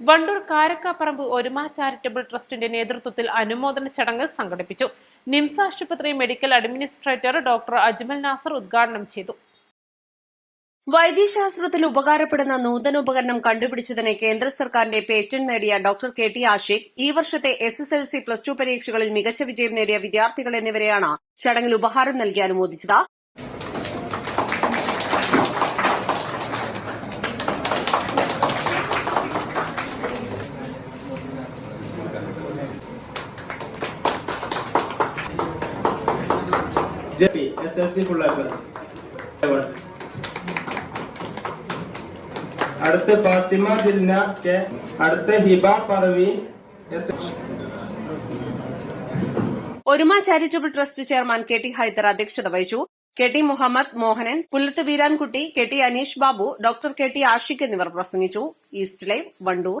Wandoor Karakkaparamba Oruma charitable ട്രസ്റ്റിന്റെ നേതൃത്വത്തിൽ അനുമോദന ചടങ്ങ് സംഘടിപ്പിച്ചു. നിംസ് ആശുപത്രി medical administrator doctor Ajmal Nasar ഉദ്ഘാടനം ചെയ്തു. വൈദ്യശാസ്ത്രത്തിൽ ഉപകാരപ്പെടുന്ന നൂതന ഉപകരണം കണ്ടുപിടിച്ചതിന് കേന്ദ്ര സർക്കാരിന്റെ പേറ്റന്റ് നേടിയ ഡോക്ടർ കെ ടി ആഷിഖ് ഈ വർഷത്തെ S S L C plus two പരീക്ഷകളിൽ മികച്ച വിജയം നേടിയ വിദ്യാർത്ഥികൾ എന്നിവരെയാണ് ചടങ്ങിൽ ഉപഹാരം നൽകി അനുമോദിച്ചത്. J P S L C full അടുത്ത ഫാത്തിമ ദിൽന കെ. അടുത്ത Hiba Parveen S Oruma charitable trust chairman K T Haider അധ്യക്ഷത വഹിച്ചു. K T Muhammad Mohanan Pullath Veerankutty K T Aneesh Babu doctor K T Ashiq എന്നിവർ പ്രസംഗിച്ചു. East live Wandoor.